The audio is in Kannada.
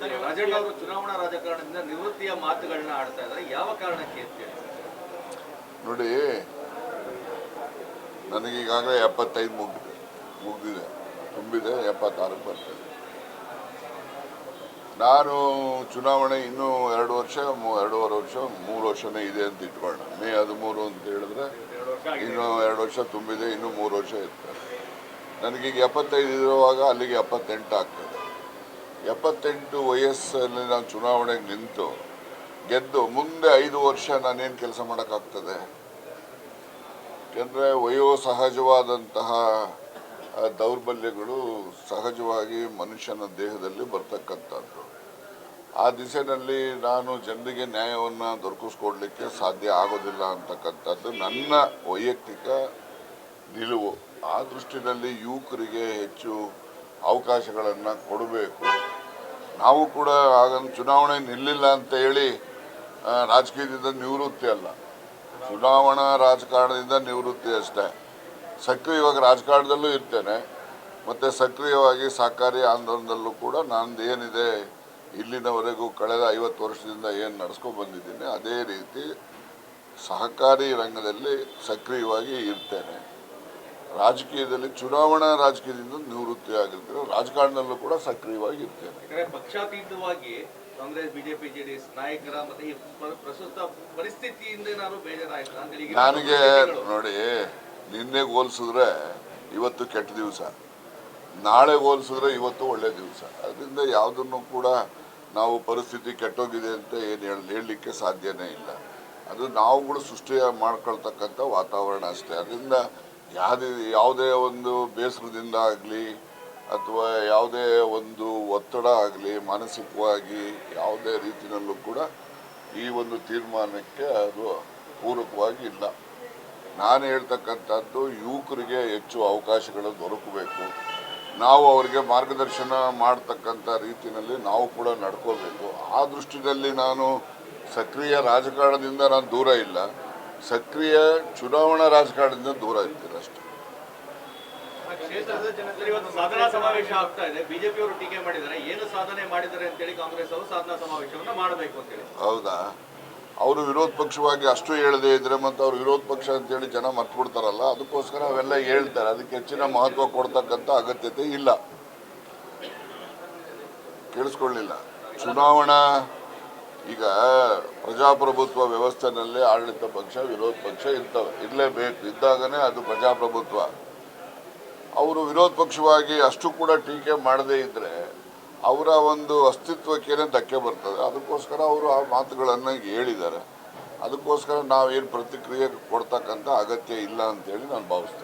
ರಾಜಣ್ಣ ಅವರು ಚುನಾವಣಾ ರಾಜಕಾರಣದಿಂದ ನಿವೃತ್ತಿಯ ಮಾತುಗಳನ್ನ ಆಡ್ತಾ ಇದ್ದಾರೆ. ಯಾವ ಕಾರಣಕ್ಕೆ ಅಂತ ನೋಡಿ ನನಗೀಗಾಗಲೇ ಎಪ್ಪತ್ತೈದು ಮುಗಿದಿದೆ. ಮುಗಿದಿದೆ. ತುಂಬಿದೆ ಎಪ್ಪತ್ತಾರಕ್ಕೆ ಬರ್ತದೆ. ನಾನು ಚುನಾವಣೆ ಇನ್ನೂ ಎರಡು ವರ್ಷ ಎರಡೂವರೆ ವರ್ಷ ಮೂರು ವರ್ಷನೇ ಇದೆ ಅಂತ ಇಟ್ಕೊಳ್ಳೋಣ ಮೇ ಹದಿಮೂರು ಅಂತ ಹೇಳಿದ್ರೆ ಇನ್ನು ಎರಡು ವರ್ಷ ತುಂಬಿದೆ ಇನ್ನೂ ಮೂರು ವರ್ಷ ಇರ್ತದೆ. ನನಗೀಗ ಎಪ್ಪತ್ತೈದು ಇರುವಾಗ ಅಲ್ಲಿಗೆ ಎಪ್ಪತ್ತೆಂಟು ಆಗ್ತದೆ. ಎಪ್ಪತ್ತೆಂಟು ವಯಸ್ಸಲ್ಲಿ ನಾನು ಚುನಾವಣೆಗೆ ನಿಂತು ಗೆದ್ದು ಮುಂದೆ ಐದು ವರ್ಷ ನಾನೇನು ಕೆಲಸ ಮಾಡೋಕ್ಕಾಗ್ತದೆ? ಯಾಕೆಂದರೆ ವಯೋ ಸಹಜವಾದಂತಹ ದೌರ್ಬಲ್ಯಗಳು ಸಹಜವಾಗಿ ಮನುಷ್ಯನ ದೇಹದಲ್ಲಿ ಬರ್ತಕ್ಕಂಥದ್ದು. ಆ ದಿಸೆಯಲ್ಲಿ ನಾನು ಜನರಿಗೆ ನ್ಯಾಯವನ್ನು ದೊರಕಿಸ್ಕೊಡ್ಲಿಕ್ಕೆ ಸಾಧ್ಯ ಆಗೋದಿಲ್ಲ ಅಂತಕ್ಕಂಥದ್ದು ನನ್ನ ವೈಯಕ್ತಿಕ ನಿಲುವು. ಆ ದೃಷ್ಟಿನಲ್ಲಿ ಯುವಕರಿಗೆ ಹೆಚ್ಚು ಅವಕಾಶಗಳನ್ನು ಕೊಡಬೇಕು. ನಾವು ಕೂಡ ಆಗ ಚುನಾವಣೆ ನಿಲ್ಲಿಲ್ಲ ಅಂತ ಹೇಳಿ ರಾಜಕೀಯದಿಂದ ನಿವೃತ್ತಿ ಅಲ್ಲ. ಚುನಾವಣಾ ರಾಜಕಾರಣದಿಂದ ನಿವೃತ್ತಿ ಅಷ್ಟೇ. ಸಕ್ರಿಯವಾಗಿ ರಾಜಕಾರಣದಲ್ಲೂ ಇರ್ತೇನೆ. ಮತ್ತು ಸಕ್ರಿಯವಾಗಿ ಸಹಕಾರಿ ಆಂದೋಲನದಲ್ಲೂ ಕೂಡ ನಂದು ಏನಿದೆ, ಇಲ್ಲಿನವರೆಗೂ ಕಳೆದ ಐವತ್ತು ವರ್ಷದಿಂದ ಏನು ನಡೆಸ್ಕೊಂಡು ಬಂದಿದ್ದೀನಿ, ಅದೇ ರೀತಿ ಸಹಕಾರಿ ರಂಗದಲ್ಲಿ ಸಕ್ರಿಯವಾಗಿ ಇರ್ತೇನೆ. ರಾಜಕೀಯದಲ್ಲಿ ಚುನಾವಣಾ ರಾಜಕೀಯದಿಂದ ನಿವೃತ್ತಿ ಆಗಿರ್ತೇನೆ ರಾಜಕಾರಣದಲ್ಲೂ ಕೂಡ ಸಕ್ರಿಯವಾಗಿ ಇರ್ತೇನೆ. ಪಕ್ಷಾತೀತವಾಗಿ ಕಾಂಗ್ರೆಸ್ ಬಿಜೆಪಿ ಜೆಡಿಎಸ್ ನಾಯಕರ ಮತ್ತೆ ಪ್ರಸ್ತುತ ಪರಿಸ್ಥಿತಿಯಿಂದ ನಾನು ಬೇಜಾರಾಯ್ತು. ನನಗೆ ನೋಡಿ ನಿನ್ನೆ ಹೋಲಿಸಿದ್ರೆ ಇವತ್ತು ಕೆಟ್ಟ ದಿವಸ. ನಾಳೆ ಹೋಲಿಸಿದ್ರೆ ಇವತ್ತು ಒಳ್ಳೆ ದಿವಸ. ಅದರಿಂದ ಯಾವುದನ್ನು ಕೂಡ ನಾವು ಪರಿಸ್ಥಿತಿ ಕೆಟ್ಟೋಗಿದೆ ಅಂತ ಏನು ಹೇಳಿ ಹೇಳಲಿಕ್ಕೆ ಸಾಧ್ಯನೇ ಇಲ್ಲ. ಅದು ನಾವುಗಳು ಸೃಷ್ಟಿ ಮಾಡ್ಕೊಳ್ತಕ್ಕಂಥ ವಾತಾವರಣ ಅಷ್ಟೇ. ಅದರಿಂದ ಯಾವುದೇ ಯಾವುದೇ ಒಂದು ಬೇಸರದಿಂದ ಆಗಲಿ, ಅಥವಾ ಯಾವುದೇ ಒಂದು ಒತ್ತಡ ಆಗಲಿ, ಮಾನಸಿಕವಾಗಿ ಯಾವುದೇ ರೀತಿಯಲ್ಲೂ ಕೂಡ ಈ ಒಂದು ತೀರ್ಮಾನಕ್ಕೆ ಅದು ಪೂರಕವಾಗಿ ಇಲ್ಲ. ನಾನು ಹೇಳ್ತಕ್ಕಂಥದ್ದು, ಯುವಕರಿಗೆ ಹೆಚ್ಚು ಅವಕಾಶಗಳು ದೊರಕಬೇಕು. ನಾವು ಅವರಿಗೆ ಮಾರ್ಗದರ್ಶನ ಮಾಡ್ತಕ್ಕಂಥ ರೀತಿಯಲ್ಲಿ ನಾವು ಕೂಡ ನಡ್ಕೋಬೇಕು. ಆ ದೃಷ್ಟಿಯಲ್ಲಿ ನಾನು ಸಕ್ರಿಯ ರಾಜಕಾರಣದಿಂದ ನಾನು ದೂರ ಇಲ್ಲ. ಸಕ್ರಿಯ ಚುನಾವಣಾ ರಾಜಕಾರಣದಿಂದ ದೂರ ಇರ್ತೀರ ಅಷ್ಟೇ. ಹೌದಾ? ಅವರು ವಿರೋಧ ಪಕ್ಷವಾಗಿ ಅಷ್ಟು ಹೇಳದೇ ಇದ್ರೆ ಮತ್ತೆ ಅವ್ರು ವಿರೋಧ ಪಕ್ಷ ಅಂತ ಹೇಳಿ ಜನ ಮರ್ತ್ಬಿಡ್ತಾರಲ್ಲ ಅದಕ್ಕೋಸ್ಕರ ಅವೆಲ್ಲ ಹೇಳ್ತಾರೆ. ಅದಕ್ಕೆ ಹೆಚ್ಚಿನ ಮಹತ್ವ ಕೊಡ್ತಕ್ಕಂಥ ಅಗತ್ಯತೆ ಇಲ್ಲ. ಕೇಳಿಸ್ಕೊಳ್ಳಿಲ್ಲ. ಚುನಾವಣಾ ಈಗ ಪ್ರಜಾಪ್ರಭುತ್ವ ವ್ಯವಸ್ಥೆನಲ್ಲಿ ಆಡಳಿತ ಪಕ್ಷ, ವಿರೋಧ ಪಕ್ಷ ಇರ್ತವೆ. ಇರಲೇಬೇಕು. ಇದ್ದಾಗನೇ ಅದು ಪ್ರಜಾಪ್ರಭುತ್ವ. ಅವರು ವಿರೋಧ ಪಕ್ಷವಾಗಿ ಅಷ್ಟು ಕೂಡ ಟೀಕೆ ಮಾಡದೇ ಇದ್ರೆ ಅವರ ಒಂದು ಅಸ್ತಿತ್ವಕ್ಕೇನೆ ಧಕ್ಕೆ ಬರ್ತದೆ. ಅದಕ್ಕೋಸ್ಕರ ಅವರು ಆ ಮಾತುಗಳನ್ನು ಹೇಳಿದ್ದಾರೆ. ಅದಕ್ಕೋಸ್ಕರ ನಾವೇನು ಪ್ರತಿಕ್ರಿಯೆ ಕೊಡ್ತಕ್ಕಂಥ ಅಗತ್ಯ ಇಲ್ಲ ಅಂತೇಳಿ ನಾನು ಭಾವಿಸ್ತೇನೆ.